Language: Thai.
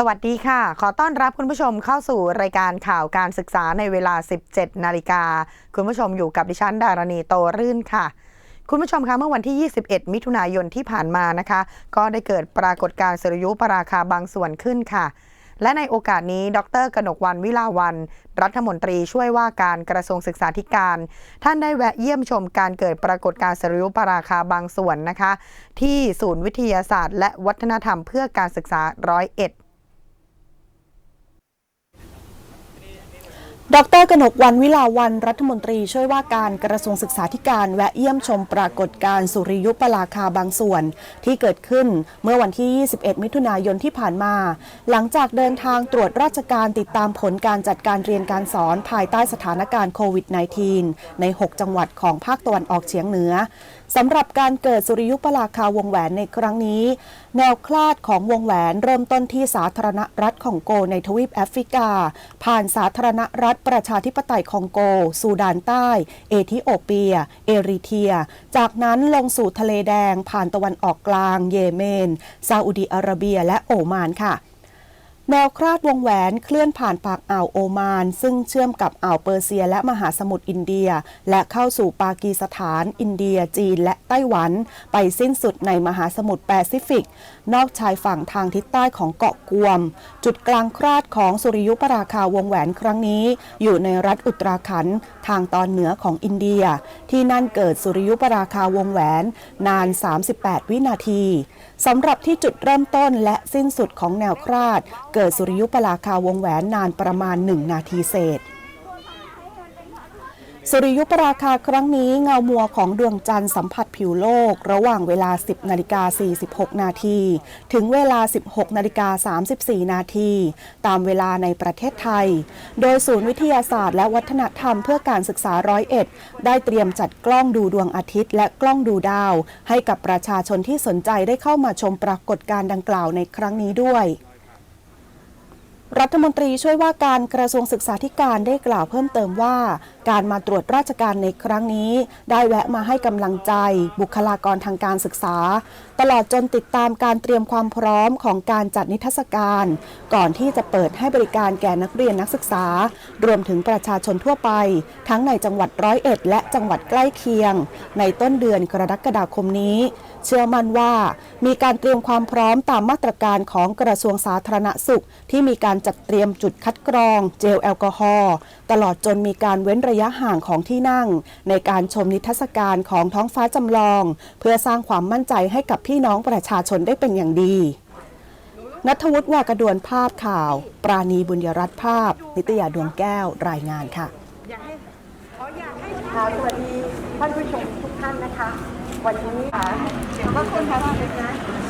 สวัสดีค่ะ ขอต้อนรับคุณผู้ชมเข้าสู่รายการข่าวการศึกษาในเวลา 17 นาฬิกา คุณผู้ชมอยู่กับดิฉันดารณีโตรื่นค่ะ คุณผู้ชมคะเมื่อวันที่ 21 มิถุนายนที่ผ่านมานะคะ ก็ได้เกิดปรากฏการณ์สุริยุปราคาบางส่วนขึ้นค่ะ และในโอกาสนี้ ดร กนกวันวิลาวัน รัฐมนตรีช่วยว่าการกระทรวงศึกษาธิการ ท่านได้แวะเยี่ยมชมการเกิดปรากฏการณ์สุริยุปราคาบางส่วนนะคะ ที่ศูนย์วิทยาศาสตร์ และวัฒนธรรมเพื่อการศึกษาร้อยเอ็ด ดรกนกวันวิลาวันรัฐมนตรีช่วยว่าการกระทรวงศึกษาธิการแวะเยี่ยมชมปรากฏการณ์สุริยุปราคาบางส่วน ที่เกิดขึ้นเมื่อวันที่ 21 มิถุนายนที่ผ่านมา หลังจากเดินทางตรวจราชการติดตามผลการจัดการเรียนการสอนภายใต้สถานการณ์โควิด -19 ใน 6 จังหวัดของภาคตะวันออกเฉียงเหนือ สำหรับการเกิดสุริยุปราคาวงแหวนในครั้งนี้ แนวคลาดของวงแหวนเริ่มต้นที่สาธารณรัฐคองโกในทวีปแอฟริกา ผ่านสาธารณรัฐประชาธิปไตยคองโก ซูดานใต้ เอธิโอเปีย เอริเทีย จากนั้นลงสู่ทะเลแดงผ่านตะวันออกกลาง เยเมนซาอุดีอาระเบียและโอมานค่ะ แนวคลาดวงแหวนเคลื่อนผ่านปากอ่าวโอมาน ซึ่งเชื่อมกับอ่าวเปอร์เซียและมหาสมุทรอินเดีย และเข้าสู่ปากีสถาน อินเดีย จีน และไต้หวัน ไปสิ้นสุดในมหาสมุทรแปซิฟิก นอกชายฝั่งทางทิศใต้ของเกาะกวม จุดกลางคลาดของสุริยุปราคาวงแหวนครั้งนี้ อยู่ในรัฐอุตราขันทางตอนเหนือของอินเดีย ที่นั่นเกิดสุริยุปราคาวงแหวนนาน 38 วินาทีสำหรับที่จุดเริ่มต้นและสิ้นสุดของแนวคลาดเเกิดสุริยุปราคาวงแหวนนานประมาณ 1 นาทีเศษ สุริยุปราคาครั้งนี้เงามัวของดวงจันทร์สัมผัสผิวโลก ระหว่างเวลา 10นาฬิกา46 นาทีถึงเวลา 16นาฬิกา34 นาทีตามเวลาในประเทศไทย โดยศูนย์วิทยาศาสตร์และวัฒนธรรมเพื่อการศึกษาร้อยเอ็ดได้เตรียมจัดกล้องดูดวงอาทิตย์ และกล้องดูดาว ให้กับประชาชนที่สนใจได้เข้ามาชมปรากฏการณ์ดังกล่าวในครั้งนี้ด้วย รัฐมนตรีช่วยว่าการกระทรวงศึกษาธิการได้กล่าวเพิ่มเติมว่า การมาตรวจราชการในครั้งนี้ ได้แวะมาให้กำลังใจ บุคลากรทางการศึกษา ตลอดจนติดตามการเตรียมความพร้อมของการจัดนิทรรศการ ก่อนที่จะเปิดให้บริการแก่นักเรียนนักศึกษา รวมถึงประชาชนทั่วไป ทั้งในจังหวัดร้อยเอ็ด และจังหวัดใกล้เคียง ในต้นเดือนกรกฎาคมนี้ เชื่อมั่นว่า มีการเตรียมความพร้อมตามมาตรการของกระทรวงสาธารณสุขที่มีการจัดเตรียมจุดคัดกรอง เจลแอลกอฮอล์ตลอดจนมีการเว้นระยะห่างของที่นั่ง ในการชมนิทรรศการของท้องฟ้าจำลอง เพื่อสร้างความมั่นใจให้กับพี่น้องประชาชนได้เป็นอย่างดีนัทวุฒิวากระดวนภาพข่าว ปราณีบุญยรัตน์ภาพ นิตยาดวงแก้วรายงานค่ะสวัสดีท่านผู้ชมทุกท่านนะคะ วันนี้ค่ะขอบคุณค่ะ